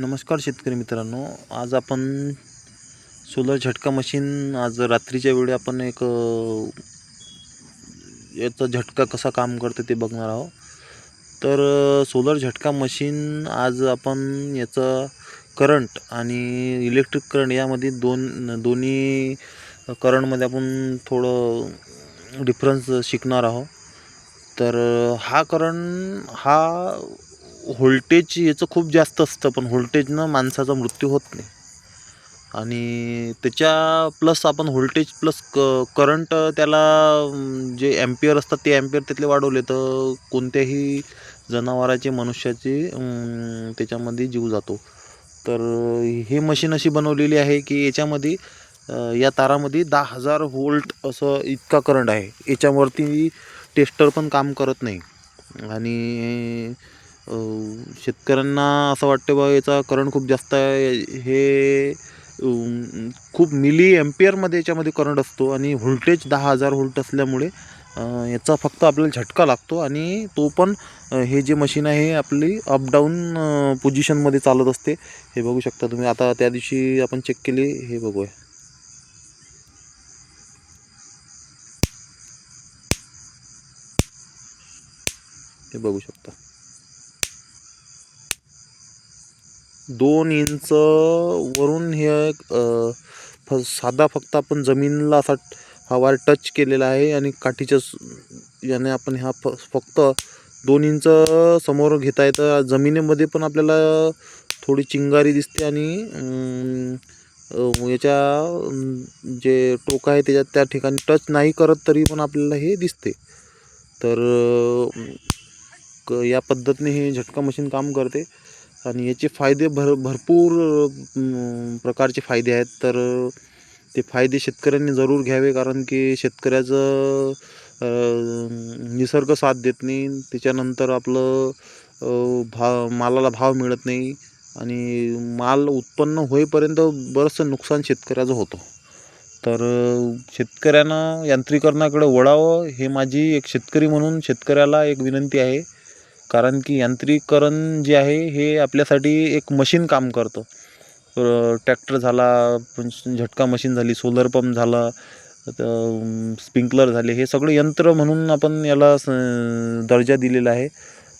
नमस्कार शेतकरी मित्रांनो. आज आपण सोलर झटका मशीन आज रात्रीच्या वेळी आपण एक याचा झटका कसा काम करते ते बघणार आहोत. तर सोलर झटका मशीन आज आपण याचं करंट आणि इलेक्ट्रिक करंट यामध्ये दोन दोन्ही करंटमध्ये आपण थोडं डिफरन्स शिकणार आहोत. तर हा करंट हा व्होल्टेज याचं खूप जास्त असतं पण व्होल्टेजनं माणसाचा मृत्यू होत नाही. आणि त्याच्या प्लस आपण व्होल्टेज प्लस क करंट त्याला जे ॲम्पियर असतात ते ॲम्पियर तिथले वाढवले तर कोणत्याही जनावराचे मनुष्याचे त्याच्यामध्ये जीव जातो. तर हे मशीन अशी बनवलेली आहे की याच्यामध्ये या तारामध्ये दहा हजार व्होल्ट असं इतका करंट आहे. याच्यावरती टेस्टर पण काम करत नाही. आणि शेतकऱ्यांना असं वाटतं बा याचा करंट खूप जास्त आहे. हे खूप मिली एम्पियरमध्ये याच्यामध्ये करंट असतो आणि व्होल्टेज दहा हजार व्होल्ट असल्यामुळे याचा फक्त आपल्याला झटका लागतो आणि तो पण हे जे मशीन आहे हे आपली अपडाऊन पोझिशनमध्ये चालत असते. हे बघू शकता तुम्ही. आता त्या दिवशी आपण चेक केली हे बघूया. हे बघू शकता. दोन इंच वरून हे फ साधा फक्त आपण जमीनला असा हा वायर टच केलेला आहे आणि काठीच्या याने आपण हा फ फक्त दोन इंच समोर घेता येतं. जमिनीमध्ये पण आपल्याला थोडी चिंगारी दिसते आणि याच्या जे टोक आहे त्याच्यात त्या ठिकाणी टच नाही करत तरी पण आपल्याला हे दिसते. तर क या पद्धतीने हे झटका मशीन काम करते. आणि याचे फायदे भर भरपूर प्रकारचे फायदे आहेत. तर ते फायदे शेतकऱ्यांनी जरूर घ्यावे कारण की शेतकऱ्याचं निसर्ग साथ देत नाही. त्याच्यानंतर आपलं भा भाव मालाला भाव मिळत नाही. आणि माल उत्पन्न होईपर्यंत बरंचसं नुकसान शेतकऱ्याचं होतं. तर शेतकऱ्यांना शेतकऱ्यानं यांत्रिकरणाकडे वळावं हे माझी एक शेतकरी म्हणून शेतकऱ्याला एक विनंती आहे. कारण की यांत्रिकरण जे आहे हे आपल्यासाठी एक मशीन काम करतं. ट्रॅक्टर झाला झटका मशीन झाली सोलर पंप झाला स्प्रिंकलर झाले हे सगळं यंत्र म्हणून आपण याला स- दर्जा दिलेला आहे.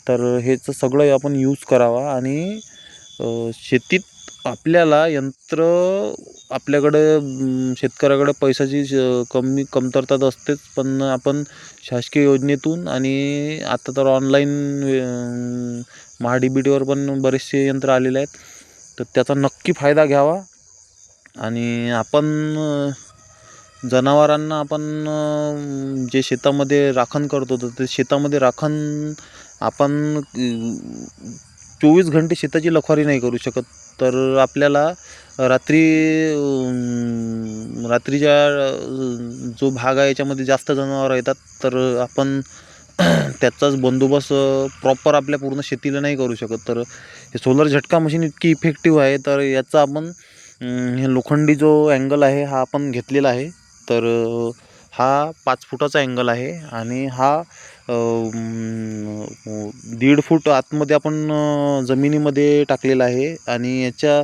तर हेच सगळं आपण यूज करावा आणि शेतीत आपल्याला यंत्र आपल्याकडं शेतकऱ्याकडं पैशाची कमी कमतरता तर असतेच पण आपण शासकीय योजनेतून आणि आता तर ऑनलाईन महाडीबीटीवर बी टीवर पण बरेचसे यंत्र आलेले आहेत. तर त्याचा नक्की फायदा घ्यावा आणि आपण जनावरांना आपण जे शेतामध्ये राखण करतो तर ते शेतामध्ये राखण आपण चोवीस घंटे शेताची लखवारी नाही करू शकत. तर आपल्याला रात्री रात्रीच्या जो भाग आहे याच्यामध्ये जास्त जनावरं येतात तर आपण त्याचाच बंदोबस्त प्रॉपर आपल्या पूर्ण शेतीला नाही करू शकत. तर हे सोलर झटका मशीन इतकी इफेक्टिव्ह आहे तर याचा आपण हे लोखंडी जो अँगल आहे हा आपण घेतलेला आहे. तर हा पाच फुटाचा अँगल आहे आणि हा दीड फूट आतमध्ये आपण जमिनीमध्ये टाकलेला आहे आणि याच्या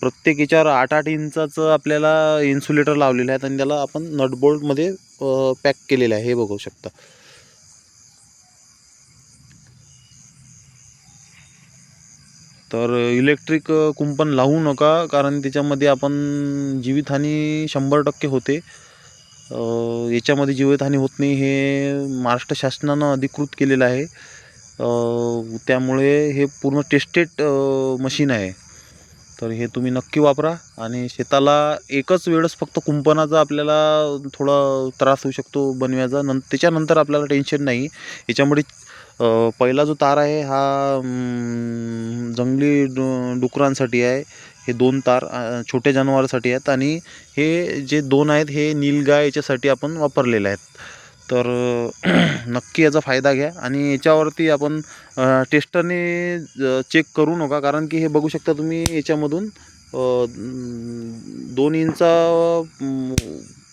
प्रत्येक याच्यावर आठ आठ इंचाचं आपल्याला इन्सुलेटर लावलेलं आहे आणि त्याला आपण नटबोल्टमध्ये पॅक केलेलं आहे. हे बघू शकता. तर इलेक्ट्रिक कुंपण लावू नका कारण त्याच्यामध्ये आपण जीवितहानी शंभर टक्के होते. याच्यामध्ये जीवितहानी होत नाही हे महाराष्ट्र शासनानं अधिकृत केलेलं आहे. त्यामुळे हे पूर्ण टेस्टेड मशीन आहे. तर हे तुम्ही नक्की वापरा आणि शेताला एकच वेळेस फक्त कुंपणाचा आपल्याला थोडा त्रास होऊ शकतो बनव्याचा. नं त्याच्यानंतर आपल्याला टेन्शन नाही. याच्यामुळे पहिला जो तार आहे हा जंगली डु डुकरांसाठी आहे. हे दोन तार छोट्या जनावरासाठी आहेत आणि हे जे दोन आहेत हे नीलगाय याच्यासाठी आपण वापरलेले आहेत. तर नक्की याचा फायदा घ्या आणि याच्यावरती आपण टेस्टरने चेक करू नका. कारण की हे बघू शकता तुम्ही याच्यामधून दोन इंचा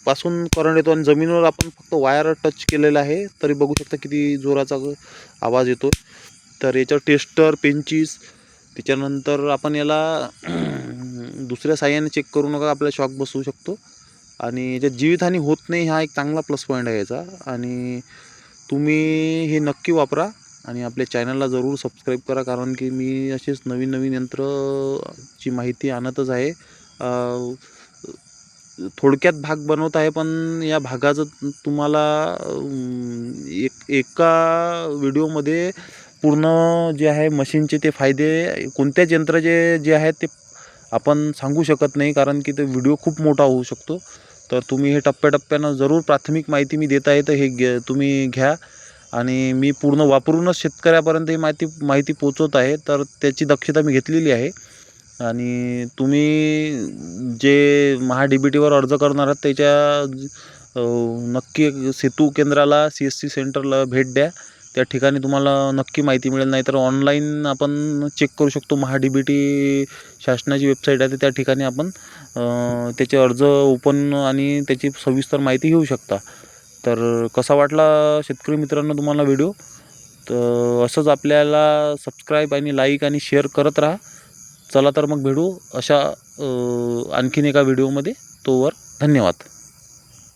पासून करंट येतो आणि जमिनीवर आपण फक्त वायर टच केलेलं आहे तरी बघू शकता किती जोराचा आवाज येतो तर याच्यावर टेस्टर पेंचीस त्याच्यानंतर आपण याला दुसऱ्या साह्याने चेक करू नका आपला शॉक बसवू शकतो. आणि याच्यात जीवितहानी होत नाही हा एक चांगला प्लस पॉईंट आहे याचा. आणि तुम्ही हे नक्की वापरा आणि आपल्या चॅनलला जरूर सबस्क्राईब करा कारण की मी असेच नवीन नवीन यंत्रची माहिती आणतच आहे. थोडक्यात भाग बनवत आहे पण या भागाचं तुम्हाला एक एका व्हिडिओमध्ये पूर्ण जे आहे मशीनचे ते फायदे कोणत्याच यंत्राचे जे आहेत ते आपण सांगू शकत नाही कारण की ते व्हिडिओ खूप मोठा होऊ शकतो. तर तुम्ही हे टप्प्याटप्प्यानं जरूर प्राथमिक माहिती मी देत आहे तर हे घे तुम्ही घ्या. आणि मी पूर्ण वापरूनच शेतकऱ्यापर्यंत ही माहिती माहिती पोचवत आहे तर त्याची दक्षता मी घेतलेली आहे. आणि तुम्ही जे महा डी बी टीवर अर्ज करणार आहात त्याच्या नक्की सेतू केंद्राला सी एस सी सेंटरला भेट द्या. त्या ठिकाणी तुम्हाला नक्की माहिती मिळेल. नाहीतर ऑनलाईन आपण चेक करू शकतो. महा डी बी टी शासनाची वेबसाईट आहे. तर त्या ठिकाणी आपण त्याचे अर्ज ओपन आणि त्याची सविस्तर माहिती घेऊ शकता. तर कसा वाटला शेतकरी मित्रांनो तुम्हाला व्हिडिओ तर असंच आपल्याला सबस्क्राईब आणि लाईक आणि शेअर करत राहा. चला तर मग भेटू अशा आणखीन एका व्हिडिओमध्ये तोवर धन्यवाद.